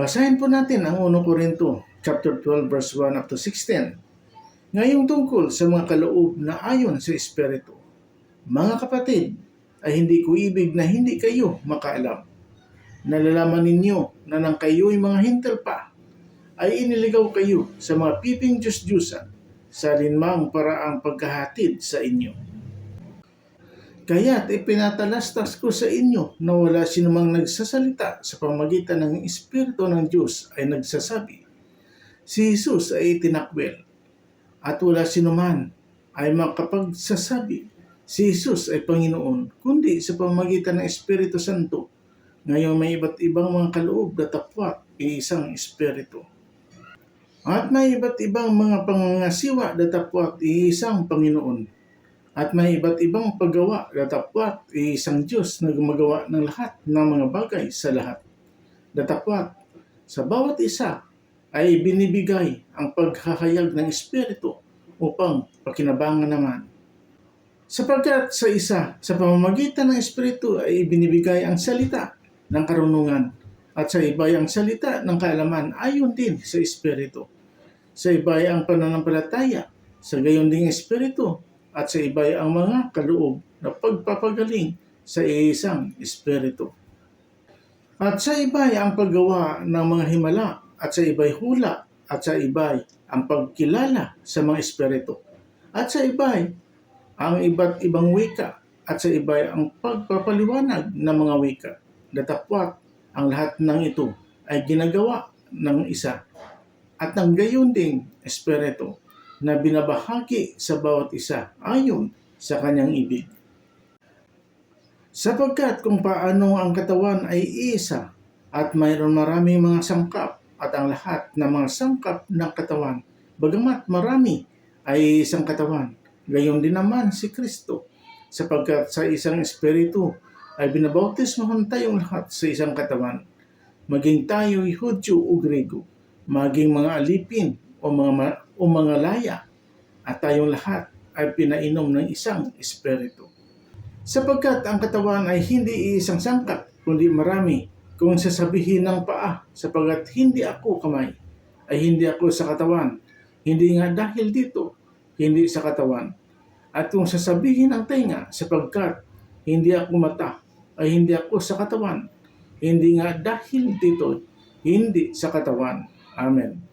Basahin po natin ang 1 Korinto chapter 12 verse 1 up to 16. Ngayong tungkol sa mga kaloob na ayon sa Espiritu. Mga kapatid, ay hindi ko ibig na hindi kayo makaalam. Nalalaman ninyo na nang kayo'y mga hintel pa, ay iniligaw kayo sa mga piping Diyos-Diyusan sa linmang paraang pagkahatid sa inyo. Kaya't ipinatalastas ko sa inyo na wala sinumang nagsasalita sa pamagitan ng Espiritu ng Diyos ay nagsasabi, si Jesus ay itinakwil, at wala sinuman ay makapagsasabi, si Jesus ay Panginoon, kundi sa pamagitan ng Espiritu Santo. Ngayon may iba't ibang mga kaloob na tapwat isang Espiritu. At may iba't ibang mga pangangasiwa na tapwat isang Panginoon. At may iba't ibang paggawa na tapwat isang Diyos na gumagawa ng lahat ng mga bagay sa lahat. Datapwat sa bawat isa ay binibigay ang paghahayag ng Espiritu upang pakinabangan naman. Sapagkat sa isa, sa pamamagitan ng Espiritu ay binibigay ang salita ng karunungan at sa iba ang salita ng kaalaman ayon din sa Espiritu. Sa iba ang pananampalataya, sa gayon ding Espiritu, at sa iba ay ang mga kaloob na pagpapagaling sa isang Espiritu. At sa iba ay ang paggawa ng mga himala, at sa iba ay hula, at sa iba ay ang pagkilala sa mga Espiritu. At sa iba ay ang iba't ibang wika, at sa iba ay ang pagpapaliwanag ng mga wika. Datapwat ang lahat ng ito ay ginagawa ng isa at ng gayon ding Espiritu na binabahagi sa bawat isa ayon sa kanyang ibig. Sapagkat kung paano ang katawan ay isa at mayroon maraming mga sangkap at ang lahat ng mga sangkap ng katawan, bagamat marami ay isang katawan, gayon din naman si Kristo sapagkat sa isang espiritu ay binabautismohan tayong lahat sa isang katawan, maging tayo'y Hudyo o Grego, maging mga alipin o mga, o mga laya, at tayong lahat ay pinainom ng isang espiritu. Sapagkat ang katawan ay hindi isang sangkap, kundi marami. Kung sasabihin ng paa, sapagkat hindi ako kamay, ay hindi ako sa katawan. Hindi nga dahil dito, hindi sa katawan. At kung sasabihin ng tenga, sapagkat hindi ako mata, ay hindi ako sa katawan. Hindi nga dahil dito, hindi sa katawan. Amen.